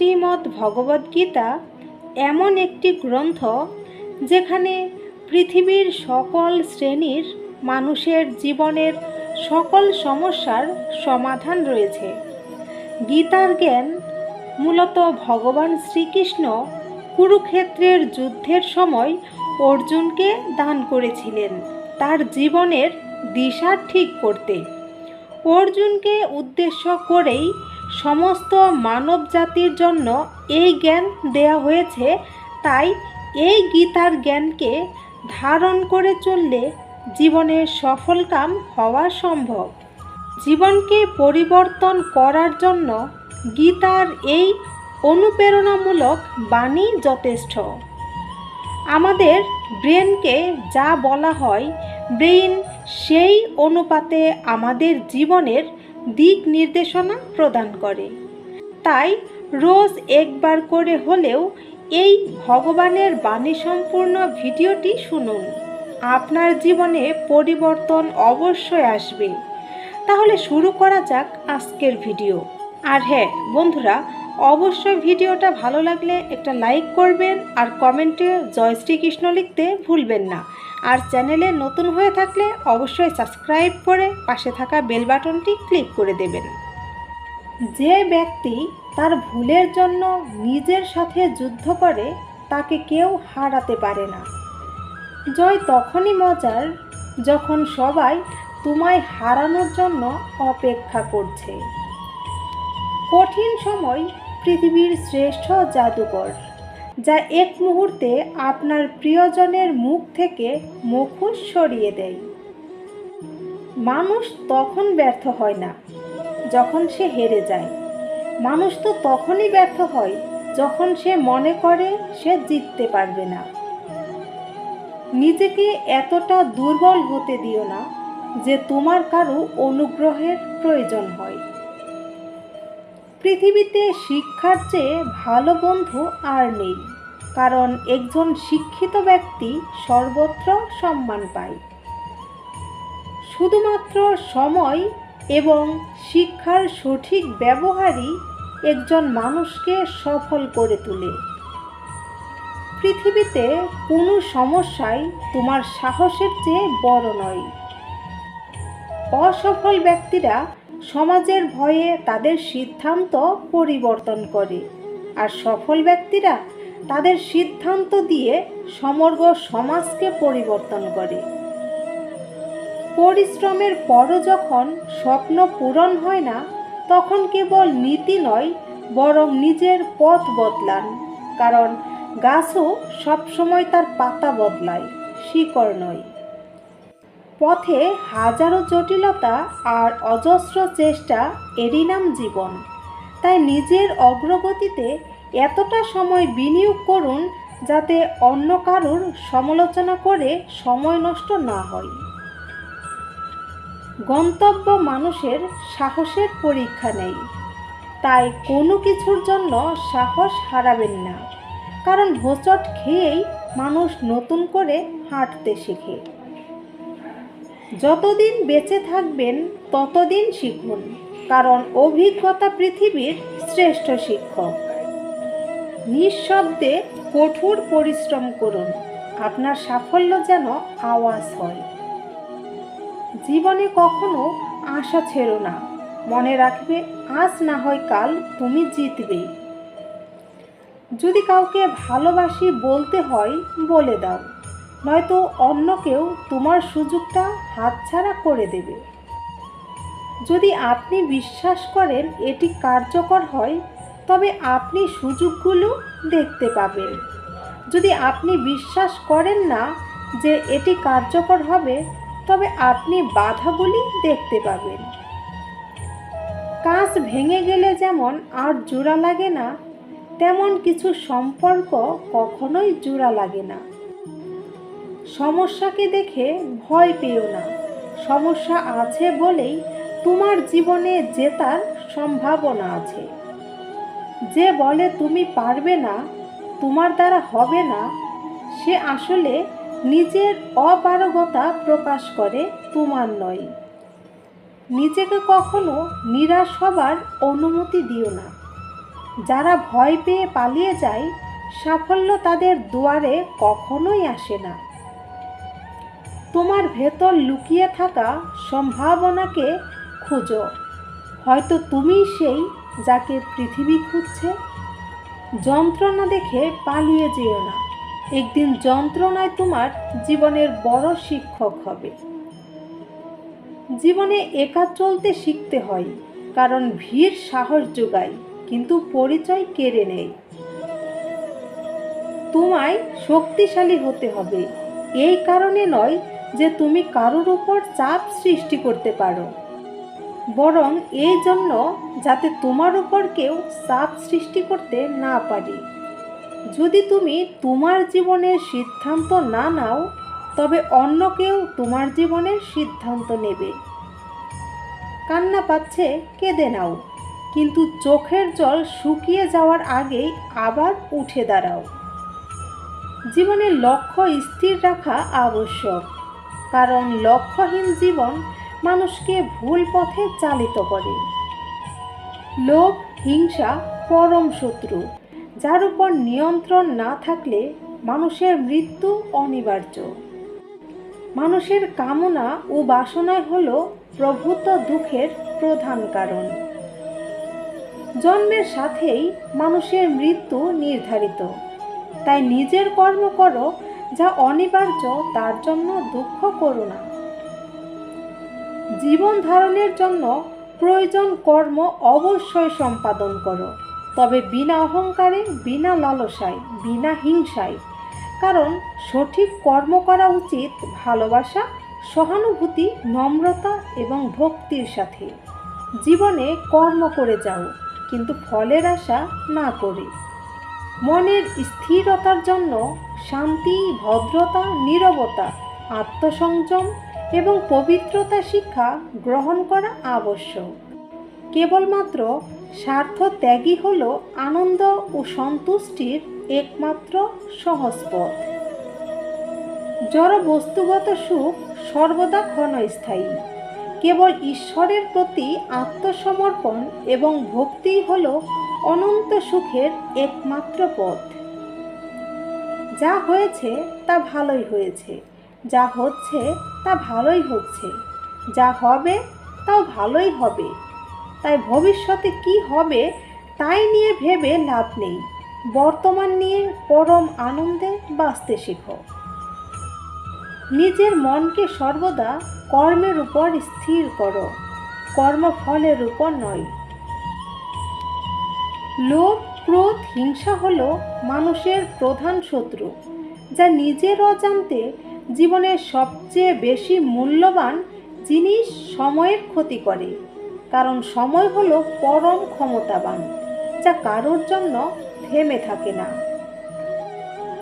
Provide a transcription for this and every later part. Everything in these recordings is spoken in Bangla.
শ্রীমদ্ ভগবদ্গীতা এমন একটি গ্রন্থ যেখানে পৃথিবীর সকল শ্রেণির মানুষের জীবনের সকল সমস্যার সমাধান রয়েছে। গীতার জ্ঞান মূলত ভগবান শ্রীকৃষ্ণ কুরুক্ষেত্রের যুদ্ধের সময় অর্জুনকে দান করেছিলেন। তার জীবনের দিশা ঠিক করতে। অর্জুনকে উদ্দেশ্য করেই সমস্ত মানব জাতির জন্য এই জ্ঞান দেয়া হয়েছে, তাই এই গীতার জ্ঞানকে ধারণ করে চললে জীবনে সফলকাম হওয়া সম্ভব। জীবনকে পরিবর্তন করার জন্য গীতার এই অনুপ্রেরণামূলক বাণী যথেষ্ট। আমাদের ব্রেনকে যা বলা হয়, ব্রেইন সেই অনুপাতে আমাদের জীবনের দিক নির্দেশনা প্রদান করে। তাই রোজ একবার করে হলেও এই ভগবানের বাণী সম্পূর্ণ ভিডিওটি শুনুন। আপনার জীবনে পরিবর্তন অবশ্যই আসবে। তাহলে শুরু করা যাক আজকের ভিডিও। আর হ্যাঁ বন্ধুরা অবশ্যই ভিডিওটা ভালো লাগলে একটা লাইক করবেন আর কমেন্টে জয় শ্রীকৃষ্ণ লিখতে ভুলবেন না। আর চ্যানেলে নতুন হয়ে থাকলে অবশ্যই সাবস্ক্রাইব করে পাশে থাকা বেল বাটনটি ক্লিক করে দেবেন। যে ব্যক্তি তার ভুলের জন্য নিজের সাথে যুদ্ধ করে, তাকে কেউ হারাতে পারে না। জয় তখনই মজার যখন সবাই তোমায় হারানোর জন্য অপেক্ষা করছে। কঠিন সময় পৃথিবীর শ্রেষ্ঠ জাদুকর, যা এক মুহূর্তে আপনার প্রিয়জনের মুখ থেকে মুখোশ সরিয়ে দেয়। মানুষ তখন ব্যর্থ হয় না, যখন সে হেরে যায়। মানুষ তো তখনই ব্যর্থ হয়, যখন সে মনে করে সে জিততে পারবে না। নিজেকে এতটা দুর্বল হতে দিও না, যে তোমার কারও অনুগ্রহের প্রয়োজন হয়। পৃথিবীতে শিক্ষার চেয়ে ভালো বন্ধু আর নেই, কারণ একজন শিক্ষিত ব্যক্তি সর্বত্র সম্মান পায়। শুধুমাত্র সময় এবং শিক্ষার সঠিক ব্যবহারই একজন মানুষকে সফল করে তোলে। পৃথিবীতে কোনো সমস্যাই তোমার সাহসের চেয়ে বড় নয়। অসফল ব্যক্তিরা সমাজের ভয়ে তাদের সিদ্ধান্ত পরিবর্তন করে। আর সফল ব্যক্তিরা তাদের সিদ্ধান্ত দিয়ে সমগ্র সমাজকে পরিবর্তন করে। পরিশ্রমের পরও যখন স্বপ্ন পূরণ হয় না, তখন কেবল নীতি নয়, বরং নিজের পথ বদলান। কারণ গাছও সবসময় তার পাতা বদলায়, শিকড় নয়। পথে হাজারো জটিলতা আর অজস্র চেষ্টা এরই নাম জীবন। তাই নিজের অগ্রগতিতে এতটা সময় বিনিয়োগ করুন যাতে অন্য কারুর সমালোচনা করে সময় নষ্ট না হয়। গন্তব্য মানুষের সাহসের পরীক্ষা নেই। তাই কোনো কিছুর জন্য সাহস হারাবেন না। কারণ হোঁচট খেয়েই মানুষ নতুন করে হাঁটতে শেখে। যতদিন বেঁচে থাকবেন, ততদিন শিখুন, কারণ অভিজ্ঞতা পৃথিবীর শ্রেষ্ঠ শিক্ষক। নিঃশব্দে কঠোর পরিশ্রম করুন, আপনার সাফল্য যেন আওয়াজ হয়। জীবনে কখনো আশা ছেড়ো না, মনে রাখবে আজ না হয় কাল তুমি জিতবে। যদি কাউকে ভালোবাসি বলতে হয়, বলে দাও। নয়তো অন্য কেউ তোমার সুযোগটা হাতছাড়া করে দেবে। যদি আপনি বিশ্বাস করেন এটি কার্যকর হয়, তবে আপনি সুযোগগুলো দেখতে পাবেন। যদি আপনি বিশ্বাস করেন না যে এটি কার্যকর হবে, তবে আপনি বাধাগুলি দেখতে পাবেন। কাঁচ ভেঙে গেলে যেমন আর জোড়া লাগে না, তেমন কিছু সম্পর্ক কখনোই জোড়া লাগে না। সমস্যাকে দেখে ভয় পেও না। সমস্যা আছে বলেই তোমার জীবনে জেতার সম্ভাবনা আছে। যে বলে তুমি পারবে না, তোমার দ্বারা হবে না, সে আসলে নিজের অপারগতা প্রকাশ করে, তোমার নয়। নিজেকে কখনো নিরাশ হবার অনুমতি দিও না। যারা ভয় পেয়ে পালিয়ে যায়, সাফল্য তাদের দুয়ারে কখনোই আসে না। তোমার ভেতর লুকিয়ে থাকা সম্ভাবনাকে খুঁজো। হয়তো তুমিই সেই যাকে পৃথিবী খুঁজছে। যন্ত্রণা দেখে পালিয়ে যেও না। একদিন যন্ত্রণায় তোমার জীবনের বড় শিক্ষক হবে। জীবনে একা চলতে শিখতে হয়, কারণ ভিড় সাহস যোগায়, কিন্তু পরিচয় কেড়ে নেয়। তোমায় শক্তিশালী হতে হবে। এই কারণে নয় যে তুমি কারোর উপর চাপ সৃষ্টি করতে পারো। বরং এই জন্য যাতে তোমার উপর কেউ চাপ সৃষ্টি করতে না পারে। যদি তুমি তোমার জীবনের সিদ্ধান্ত না নাও, তবে অন্য কেউ তোমার জীবনের সিদ্ধান্ত নেবে। কান্না পাচ্ছে, কেঁদে নাও, কিন্তু চোখের জল শুকিয়ে যাওয়ার আগেই আবার উঠে দাঁড়াও। জীবনের লক্ষ্য স্থির রাখা আবশ্যক। কারণ লক্ষ্যহীন জীবন মানুষকে ভুল পথে চালিত করে। লোভ, হিংসা পরম শত্রু, যার উপর নিয়ন্ত্রণ না থাকলে মানুষের মৃত্যু অনিবার্য। মানুষের কামনা ও বাসনায় হল প্রভূত দুঃখের প্রধান কারণ। জন্মের সাথেই মানুষের মৃত্যু নির্ধারিত। তাই নিজের কর্ম করো যা অনিবার্য, তার জন্য দুঃখ করো না। জীবন ধারণের জন্য প্রয়োজন কর্ম অবশ্যই সম্পাদন করো। তবে বিনা অহংকারে, বিনা লালসায়, বিনা হিংসায়। কারণ সঠিক কর্ম করা উচিত ভালোবাসা, সহানুভূতি, নম্রতা এবং ভক্তির সাথে। জীবনে কর্ম করে যাও, কিন্তু ফলের আশা না করে। মনের স্থিরতার জন্য শান্তি, ভদ্রতা, নীরবতা, আত্মসংযম এবং পবিত্রতা শিক্ষা গ্রহণ করা আবশ্যক। কেবলমাত্র স্বার্থ ত্যাগই হল আনন্দ ও সন্তুষ্টির একমাত্র সহজ জড় বস্তুগত সুখ সর্বদা ক্ষণস্থায়ী। কেবল ঈশ্বরের প্রতি আত্মসমর্পণ এবং ভক্তিই হল অনন্ত সুখের একমাত্র পথ। যা হয়েছে তা ভালোই হয়েছে। যা হচ্ছে তা ভালোই হচ্ছে। যা হবে তাও ভালোই হবে। তাই ভবিষ্যতে কি হবে তাই নিয়ে ভেবে লাভ নেই। বর্তমান নিয়ে পরম আনন্দে বাঁচতে শেখো। নিজের মনকে সর্বদা কর্মের উপর স্থির করো। কর্মফলের উপর নয়। লোভ ক্রোধ হিংসা হলো মানুষের প্রধান শত্রু, যা নিজের অজান্তে জীবনের সবচেয়ে বেশি মূল্যবান জিনিস সময়ের ক্ষতি করে। কারণ সময় হলো পরম ক্ষমতাবান, যা কারোর জন্য থেমে থাকে না।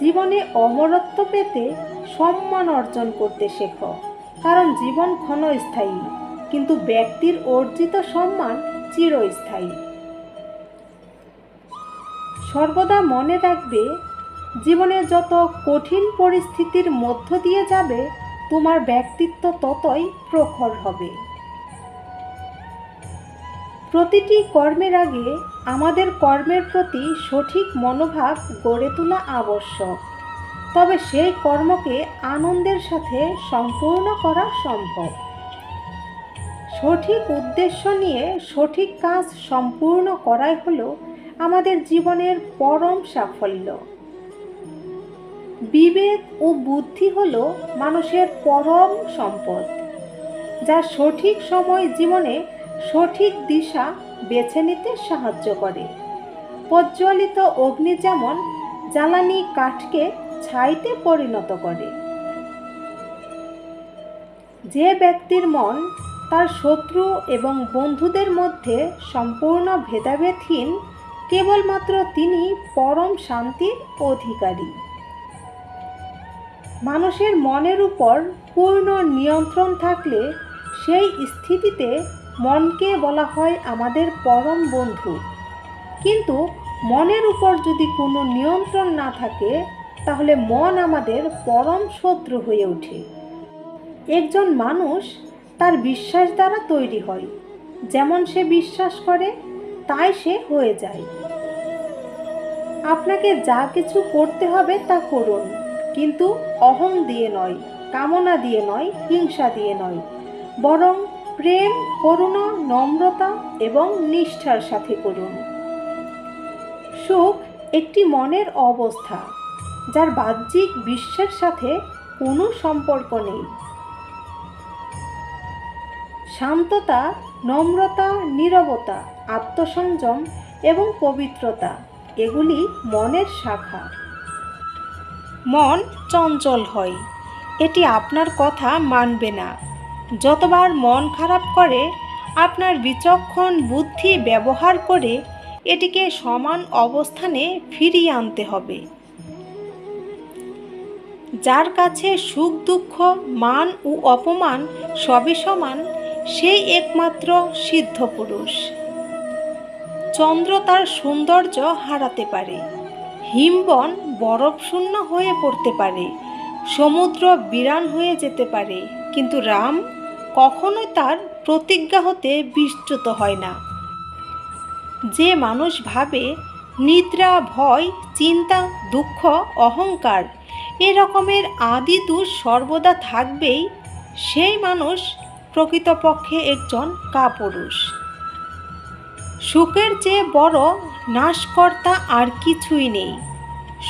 জীবনে অমরত্ব পেতে সম্মান অর্জন করতে শেখো, কারণ জীবন ক্ষণস্থায়ী, কিন্তু ব্যক্তির অর্জিত সম্মান চিরস্থায়ী। সর্বদা মনে রাখবে জীবনে যত কঠিন পরিস্থিতির মধ্য দিয়ে যাবে, তোমার ব্যক্তিত্ব ততই প্রখর হবে। প্রতিটি কর্মের আগে আমাদের কর্মের প্রতি সঠিক মনোভাব গড়ে তোলা আবশ্যক। তবে সেই কর্মকে আনন্দের সাথে সম্পূর্ণ করা সম্ভব। সঠিক উদ্দেশ্য নিয়ে সঠিক কাজ সম্পূর্ণ করাই হলো আমাদের জীবনের পরম সাফল্য। বিবেক ও বুদ্ধি হল মানুষের পরম সম্পদ, যা সঠিক সময় জীবনে সঠিক দিশা বেছে নিতে সাহায্য করে। প্রজ্বলিত অগ্নি যেমন জ্বালানি কাঠকে ছাইতে পরিণত করে। যে ব্যক্তির মন তার শত্রু এবং বন্ধুদের মধ্যে সম্পূর্ণ ভেদাভেদহীন কেবলমাত্র তিনি পরম শান্তির অধিকারী। মানুষের মনের উপর পূর্ণ নিয়ন্ত্রণ থাকলে সেই স্থিতিতে মনকে বলা হয় আমাদের পরম বন্ধু। কিন্তু মনের উপর যদি কোনো নিয়ন্ত্রণ না থাকে, তাহলে মন আমাদের পরম শত্রু হয়ে ওঠে। একজন মানুষ তার বিশ্বাস দ্বারা তৈরি হয়। যেমন সে বিশ্বাস করে তাই সে হয়ে যায়। আপনাকে যা কিছু করতে হবে তা করুন, কিন্তু অহং দিয়ে নয়, কামনা দিয়ে নয়, হিংসা দিয়ে নয়। বরং প্রেম, করুণা, নম্রতা এবং নিষ্ঠার সাথে করুন। সুখ একটি মনের অবস্থা, যার বাহ্যিক বিশ্বের সাথে কোনো সম্পর্ক নেই। শান্ততা, নম্রতা, নীরবতা আত্মসংযম এবং পবিত্রতা, এগুলি মনের শাখা। মন চঞ্চল হয়, এটি আপনার কথা মানবে না। যতবার মন খারাপ করে, আপনার বিচক্ষণ বুদ্ধি ব্যবহার করে, এটিকে সমান অবস্থানে ফিরিয়ে আনতে হবে। যার কাছে সুখ, দুঃখ, মান ও অপমান সবই সমান, সেই একমাত্র সিদ্ধ পুরুষ চন্দ্র তার সৌন্দর্য হারাতে পারে। হিমবন বরফশূন্য হয়ে পড়তে পারে। সমুদ্র বিরান হয়ে যেতে পারে। কিন্তু রাম কখনোই তার প্রতিজ্ঞা হতে বিচ্যুত হয় না। যে মানুষ ভাবে, নিদ্রা, ভয়, চিন্তা, দুঃখ, অহংকার এ রকমের আদি দোষ সর্বদা থাকবেই, সেই মানুষ প্রকৃতপক্ষে একজন কাপুরুষ। সুখের চেয়ে বড় নাশকর্তা আর কিছুই নেই।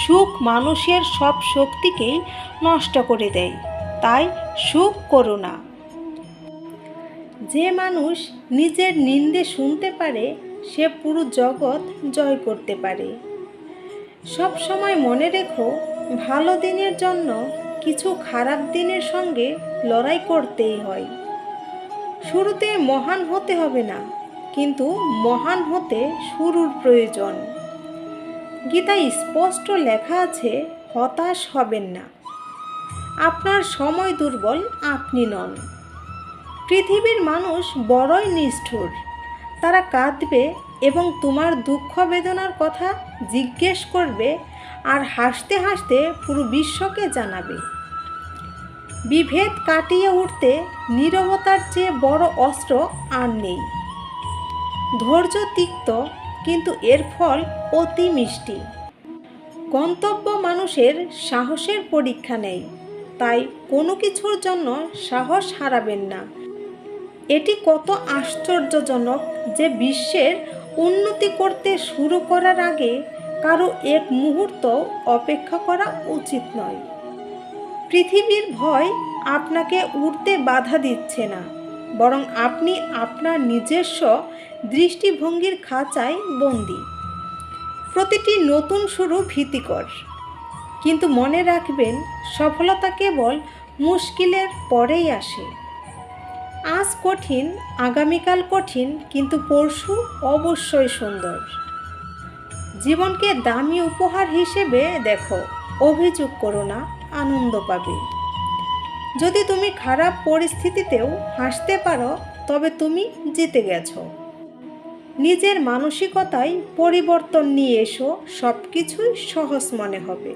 সুখ মানুষের সব শক্তিকেই নষ্ট করে দেয়, তাই সুখ করো না। যে মানুষ নিজের নিন্দে শুনতে পারে, সে পুরো জগৎ জয় করতে পারে। সব সময় মনে রেখো, ভালো দিনের জন্য কিছু খারাপ দিনের সঙ্গে লড়াই করতেই হয়। শুরুতে মহান হতে হবে না কিন্তু মহান হতে শুরুর প্রয়োজন। গীতায় স্পষ্ট লেখা আছে, হতাশ হবেন না। আপনার সময় দুর্বল, আপনি নন। পৃথিবীর মানুষ বড়ই নিষ্ঠুর। তারা কাঁদবে এবং তোমার দুঃখ বেদনার কথা জিজ্ঞেস করবে আর হাসতে হাসতে পুরো বিশ্বকে জানাবে। বিভেদ কাটিয়ে উঠতে নীরবতার চেয়ে বড় অস্ত্র আর নেই। ধৈর্য তিক্ত, কিন্তু এর ফল অতি মিষ্টি। গন্তব্য মানুষের সাহসের পরীক্ষা নেই, তাই কোনো কিছুর জন্য সাহস হারাবেন না। এটি কত আশ্চর্যজনক যে বিশ্বের উন্নতি করতে শুরু করার আগে কারও এক মুহূর্ত অপেক্ষা করা উচিত নয়। পৃথিবীর ভয় আপনাকে উড়তে বাধা দিচ্ছে না। বরং আপনি আপনার নিজস্ব দৃষ্টিভঙ্গির খাঁচায় বন্দি। প্রতিটি নতুন শুরু ভীতিকর। কিন্তু মনে রাখবেন, সফলতা কেবল মুশকিলের পরেই আসে। আজ কঠিন, আগামীকাল কঠিন, কিন্তু পরশু অবশ্যই সুন্দর। জীবনকে দামি উপহার হিসেবে দেখো, অভিযোগ করো না, আনন্দ পাবে। যদি তুমি খারাপ পরিস্থিতিতেও হাসতে পারো, তবে তুমি জিতে গেছো। নিজের মানসিকতায় পরিবর্তন নিয়ে এসো সব কিছুই সহজ মনে হবে।